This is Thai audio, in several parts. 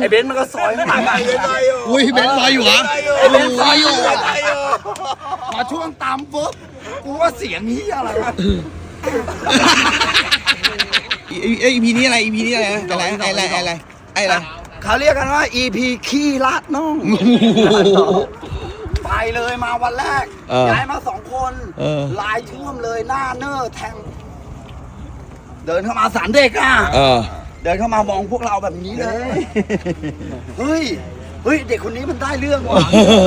ไอ้เบนซ์มันก็ซอยข้างหลังอะอุ้ยเบนซ์ลอยอยู่เหรอไอ้เบนซ์ซอยอยู่พอช่วงตามปุ๊บกูว่าเสียงนี้ยอะไรวะไออีพีนี้อะไรอีพีนี้อะไรนะอะไรอะไรอะไรไออะไรเขาเรียกกันว่า EP ขี้ลาดน้องไปเลยมาวันแรกเออย้ายมาสองคนเออลายท่วมเลยหน้าเนอร์แทง เดินเข้ามาสารเด็กอะ เออเดินเข้ามามองพวกเราแบบนี้เลย เฮ้ย เฮ้ย เด็กคนนี้มันได้เรื่องว่ะ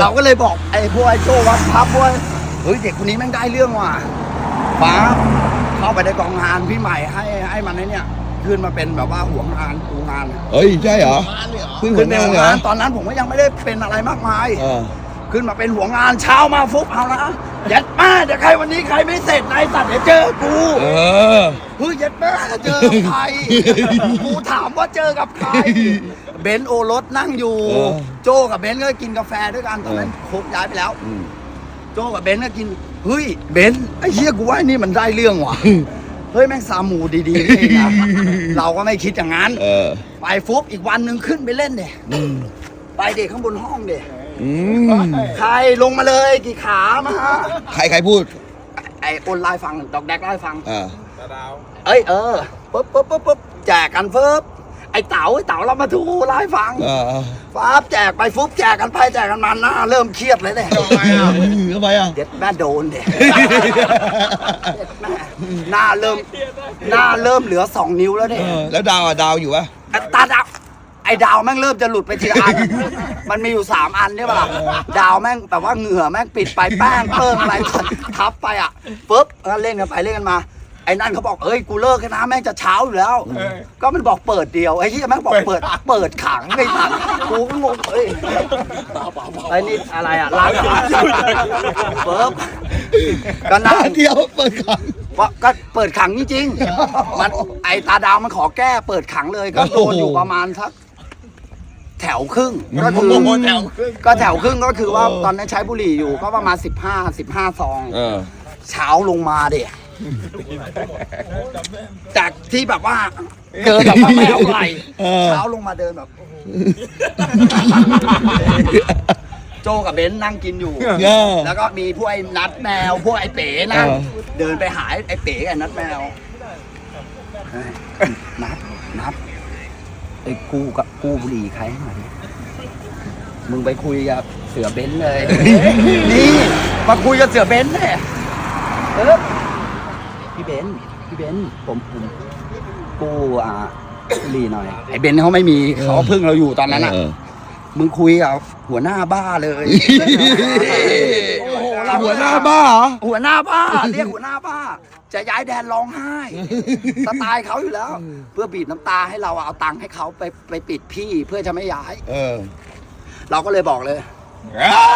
เราก็เลยบอกไอ้พวกไอ้โจวัดพับพวกเฮ้ย เด็กคนนี้แม่งได้เรื่องว่ะฟ้าเข้าไปในกองงานพี่ใหม่ให้ให้มันไอ้เนี่ย ขึ้นมาเป็นแบบว่าหัวงานดูงานเฮ้ยใช่เหรอเพิ่งขึ้เห็นนเป็นงานหัวเหรองาน ตอนนั้นผมก็ยังไม่ได้เป็นอะไรมากมาย เออ ขึ้นมาเป็นหัวงานเช้ามาฟุบเอานะ ยัดมาเดี๋ยวใครวันนี้ใครไม่เสร็จนายสัตว์เดี๋ยวเจอกูเออ เฮ้ยยัดมาเจอกับใครกูถามว่าเจอกับใคร เบนซ์โอรสนั่งอยู่ เออโจกับเบนซ์ก็กินกาแฟด้วยกันตอนนั้นโคกย้ายไปแล้ว อืม โจกับเบนซ์ก็กินเฮ้ยเบนซ์ไอ้เหี้ยกูว่าไอ้นี่มันได้เรื่องว่ะเฮ้ยแม่งซามูดีๆนี่เองนะเราก็ไม่คิดอย่างนั้น เออ ไปฟุบอีกวันหนึ่งขึ้นไปเล่นเด็อืมไปเด็กข้างบนห้องเด็ อืมใครลงมาเลยกี่ขามาใครใครพูด ไอ้โอนไลน์ฟังดอกแดกไลน์ฟังอ่าเอ้ยเออปุ๊บปุ๊บปุ๊บปุ๊บแจกกันเฟิบไอ้เต๋าไอ้เต๋าเรามาทูไลน์ฟังเออฟ้าบแจกไปฟุบแจกกันไปแจกกันมาหน้าเริ่มเครียดเลยเด็ทำไมอะทำไมอะเด็ดแม่โดนเด็ดแม่หน้าเริ่มหน้าเริ่มเหลือสองนิ้วแล้วเด็เออแล้วดาวอะดาวอยู่ปะตาดาว ไอ้ดาวแม่งเริ่มจะหลุดไปทีละอัน มันมีอยู่สามอันใช่ปะล่ะดาวแม่งแบบว่าเหงื่อแม่งปิดไปแป้งเปิ้งอะไรทับไปอะปุ๊บแล้วเล่นกันไปเล่นกันมาไอ้นั่นเขาบอกเอ้ยกูเลิกกันนะแม่งจะเช้าอยู่แล้ว ก็มันบอกเปิดเดียวไอ้ที่แม่งบอกเปิดเปิดขังไอ้สัตว์กูก็งงเอ้ยไอ้นี่อะไรอะร้านอาหารปุ๊บก็นั่งเดียวเปิดขังว่าก็เปิดขังจริงๆมันไอตาดาวมันขอแก้เปิดขังเลยก็โดนอยู่ประมาณสัก แถวครึ่งก็คือก็แถวครึ่งก็คือว่าตอนนั้นใช้บุหรี่อยู่ก็ประมาณ 15 15 ซอง เออ เช้าลงมาเด็จากที่แบบว่าเดินแบบว่าไม่เอาไหลเออ เช้าลงมาเดินแบบโจกับเบนซ์นั่งกินอยู่ เออ แล้วก็มีพวกไอ้นัดแมว พวกไอ้เป๋นั่งเออ เดินไปหาไอ้เป๋กับไอ้นัดแมวเฮ้ยนัดนัด ไอ้กูกับกูบุหรี่ใครให้หน่อยดิมึงไปคุยกับเสือเบนซ์เลย นี่มาคุยกับเสือเบนซ์เนี่ยเออพี่เบนซ์พี่เบนซ์ผมผมกูอ่าบุหรี่หน่อยไอ้เบนซ์เขาไม่มีเขาพึ่งเราอยู่ตอนนั้นอะ เออ มึงคุยกับหัวหน้าบ้าเลย โอ้โหเราหัวหน้าบ้าเหรอ หัวหน้าบ้า เรียกหัวหน้าบ้า จะย้ายแดนร้องไห้สไตล์เขาอยู่แล้ว เพื่อบีบน้ำตาให้เราเอาตังค์ให้เขาไปไปปิดพี่เพื่อจะไม่ย้าย เออเราก็เลยบอกเลย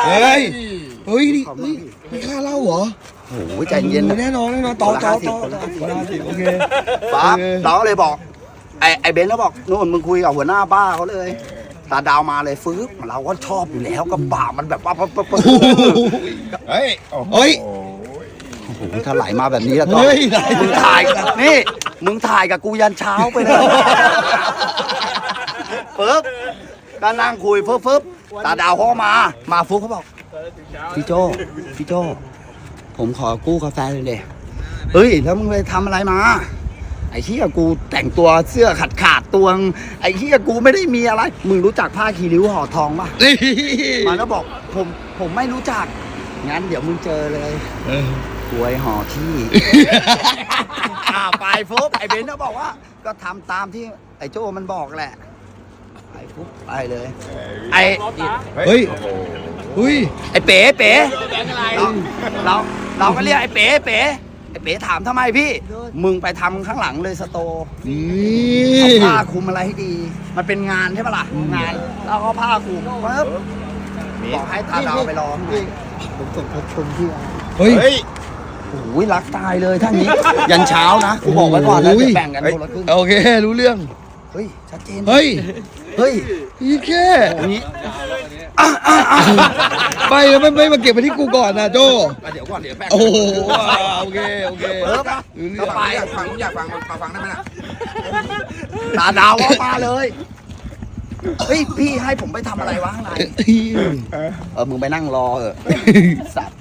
เฮ้ยเฮ้ยนี่นี่มีค่าเหล้าเหรอโอ้ยใจเย็นนะ แน่นอนแน่นอนต่อต่อต่อต่อโอเค ปั๊บโอเคเราก็เลยบอก ไอ้ไอ้เบนซ์ก็บอกนู่นมึงคุยกับหัวหน้าบ้าเขาเลยตาดาวมาเลยฟื้บเราก็ชอบอยู่แล้วก็ป่ากมันแบบว่าปั๊บปั๊บปั๊บเฮ้ยเฮ้ย โอ้โหถ้าไหลมาแบบนี้แล้วก็เฮ้ยมึงถ่ายกับนี่ มึงถ่ายกับกูยันเช้าไปเลยปึ๊บก็นั่งคุยฟึบฟึบตาดาวเขาก็มา มาฟุกเขาบอก พี่โจพี่โจผมขอกู้กาแฟเลยเดเฮ้ย แล้วมึงไปทำอะไรมา ไอ้เหี้ยกูแต่งตัวเสื้อขาดขาดๆตัวงไอ้เหี้ยกูไม่ได้มีอะไร มึงรู้จักผ้าคีริ้วห่อทองปะ นี่มันก็บอกผมผมไม่รู้จัก งั้นเดี๋ยวมึงเจอเลย เออ กวยห่อที่ อ่าไปฟุบไอ้เบนซ์ก็บอกว่า ก็ทำตามที่ไอ้โจมันบอกแหละไปฟุบไปเลย ไอ้เฮ้ยเฮ้ยไอ้เป๋เป๋เราเราเราก็เรียกไอ้เป๋เป๋ไอ้เป๋ถามทำไมพี่ มึงไปทำข้างหลังเลยสโตร์นี่เอาผ้าคลุมอะไรให้ดี มันเป็นงานใช่ปะล่ะงานแล้วเขาผ้าคลุมปึ๊บบอกให้ตาดาวไปรอข้างในผมส่งพบชมที่เฮ้ย เฮ้ยโอ้ยรักตายเลยท่านนี้ ยันเช้านะกูบอกไว้ก่อนนะโอ้ยจะแบ่งกันคนละครึ่งโอเค รู้เรื่อง เฮ้ย ชัดเจน เฮ้ย เฮ้ยอีแค่อย่างนี้ไม่แล้วไม่ไม่มาเก็บไปที่กูก่อนนะโจเดี๋ยวก่อนเดี๋ยวแบ่งโอ้โหโอเคโอเคเพิ่มรู้เรื่ก็องไปอยากฟังอยากฟังมาฟังได้ไหมล่ะตาดาวเอามาเลยเฮ้ยพี่ให้ผมไปทำอะไรวะข้างในเออมึงไปนั่งรอเออะสัตว์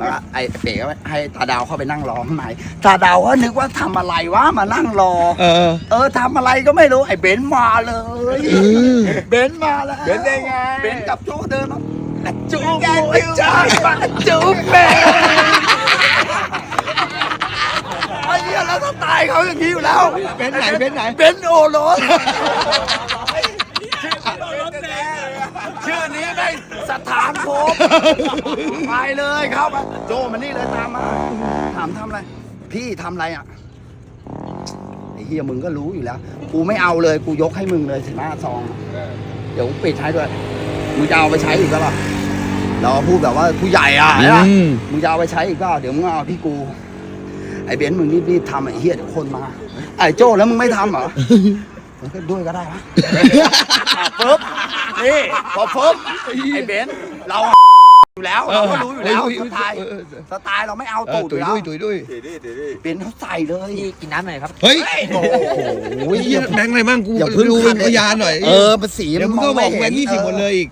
มาไอ้เป๋ก็ให้ตาดาวเข้าไปนั่งรอข้างในตาดาวก็นึกว่าทำอะไรวะมานั่งรอ เออ เออทำอะไรก็ไม่รู้ไอ้เบนซ์มาเลยอเบนซ์มาแล้วเบนซ์ได้ไง เบนซ์กับโจเดินมาอะจูบไอ้จ้าจูบเบนไอ้เหี้ยแล้วสไตล์เขาอย่างนี้อยู่แล้วเป็นไหนเป็นไหน เบนซ์โอรสชื่อนี้แม่งส ถานภพไปเลยเข้ามาโจมานี่เลยตามมา ถามทำอะไร พี่ทำอะไรอะไอ้เฮียมึงก็รู้อยู่แล้ว กูไม่เอาเลย กูยกให้มึงเลยสิบห้าซอง เดี๋ยวกูปิดให้ด้วย มึงจะเอาไปใช้อีกก็ล่ะเราพูดแบบว่าผู้ใหญ่อะใช่ปะอืม มึงจะเอาไปใช้อีกก็เดี๋ยวมึงเอาที่กู ไอ้เบนซ์มึงรีบๆทำไอ้เฮียเดี๋ยวคนมา ไอ้โจ้แล้วมึงไม่ทำเหรอ มันก็ด้วยก็ได้วะปึ๊บนี่พอปึ๊บไอ้เบนซ์เราอยู่แล้วเราก็รู้อยู่แล้วสไตล์สไตล์เราไม่เอาเออตูดอตุยยู่แล้วดุยตุยดุยดีดีดีดีเบนซ์เขาใส่เลยพี่กินน้ำหน่อยครับ เฮ้ยโอ้โหเหี้ยแบงค์อะไรมั่งกูอย่าเพิ่งดูขัเป็ดนพยานหน่อยเออเป็นสีเดี๋ยวมึงก็บอกแบงค์ยี่สิบหมดเลยอีก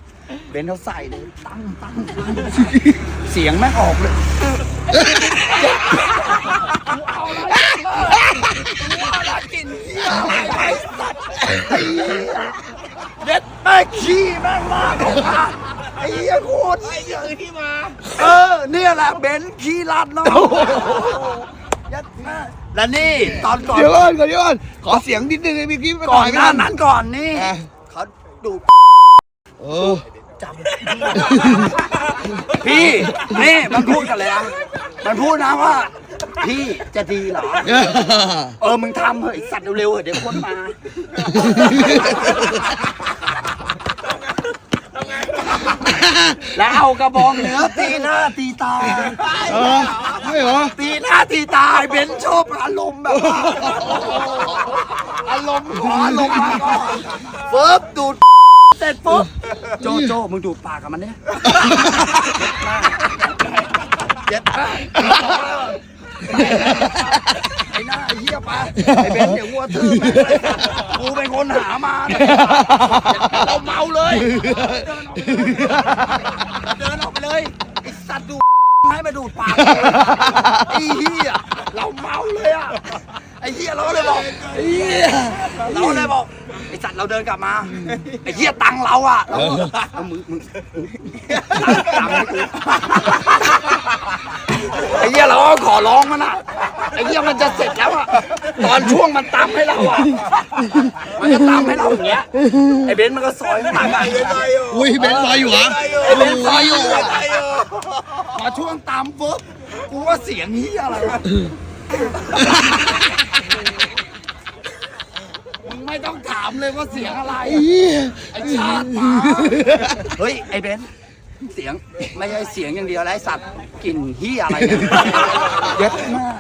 เบนซ์เขาใส่เลยตั้งตั้งตั้งเสียงแม่งออกเลยเด็ดแม่งขี้แม่งมากออกมาไอ้เหี้ยโคตรไอ้เหี้ยที่มา เออ เนี่ยแหละเบนซ์ขี้ลัดเนาะยัดแม่และนี่ตอนก่อนเดี๋ยวก่อนเดี๋ยวก่อนขอเสียงนิดนึงไอ้เมื่กี้ไปก่อนหน้านั้นก่อนนี่เขาดูดเออจำพี่นี่มันพูดกันเลยนะมันพูดนะว่า พี่จะดีเหรอ เออ มึงทำเถอะสัตว์เร็วๆเถอะเดี๋ยวคนมา แล้วเอากระบองเนื้อตีหน้าตีตาเออไม่เหรอตีหน้าตีตาไอ้เบนซ์ชอบอารมณ์แบบว่าอารมณ์ขออารมณ์มาก่อนเฟิร์บดูดเสร็จปุ๊บโจโจมึงดูดปากกับมันเนี่ยเจ็ดมาไอ้หน้าไอ้เหี้ยปะไอ้เบนซ์เดี๋ยววัวทื่อกูเป็นคนหามาเรา เมาเลยเดินออกไปเลยไอ้สัตว์ดูให้มาดูดปากไอ้เหี้ยเราเมาเลยอะไอ้เหี้ยเราก็เลยบอกไอ้เหี้ยเราก็เลยบอกไอ้สัตว์เราเดินกลับมาไอ้เหี้ยตังค์เราอะเราเอามึงมึงตังค์ให้กูไอ้เหี้ยเราก็ขอร้องมันอะ ไอ้เหี้ยมันจะเสร็จแล้วอะตอนช่วงมันตำให้เราอะมันก็ตำให้เราอย่างเงี้ยไอ้เบนซ์มันก็ซอยข้างหลังอะอุ้ยเบนซ์ซอยอยู่เหรอไอ้เบนซ์ซอยอยู่อะพอช่วงตามปุ๊บกูว่าเสียงนี้ยอะไรวะมึงไม่ต้องถามเลยว่าเสียงอะไรไอ้ชาติหมาเฮ้ยไอ้เบนซ์เสียงไม่ใช่เสียงอย่างเดียวแล้วไอ้สัตว์กลิ่นเฮียอะไรเนี่ยเย็ดมาก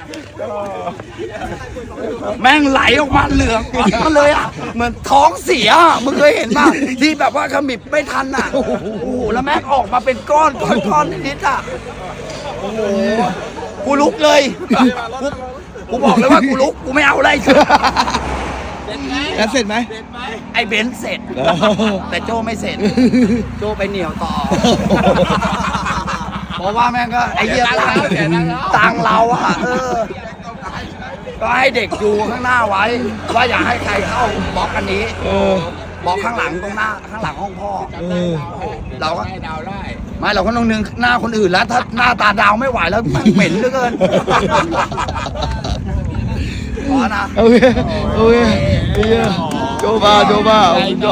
แม่งไหลออกมาเหลืองออกมาเลยอะ เหมือนท้องเสียอะมึงเคยเห็นป่ะที่แบบว่าขมิบไม่ทันอะ โอ้โห แล้วแม่งออกมาเป็นก้อนก้อนก้อนนิดๆอะ โอ้โห กูลุกเลย กูกูบอกเลยว่ากูลุก กูไม่เอาอะไรแล้วเสร็จไหม ไอ้เบนซ์เสร็จ แต่โจไม่เสร็จ โจไปเหนียวต่อ เพราะว่าแม่งก็ไอ้เหี้ยตังตังเราอะเออ ก็ให้เด็กดูข้างหน้าไว้ ว่าอย่าให้ใครเข้าบล็อกอันนี้เออ บล็อกข้างหลังตรงหน้าข้างหลังห้องพ่อ เออ เราก็ไม่เราก็ต้องนึงหน้าคนอื่นแล้ว ถ้าหน้าตาดาวไม่ไหวแล้วมันเหม็นเหลือเกินพอนะ โอเค โอเคเฮียโจบ้าโจบ้าโจ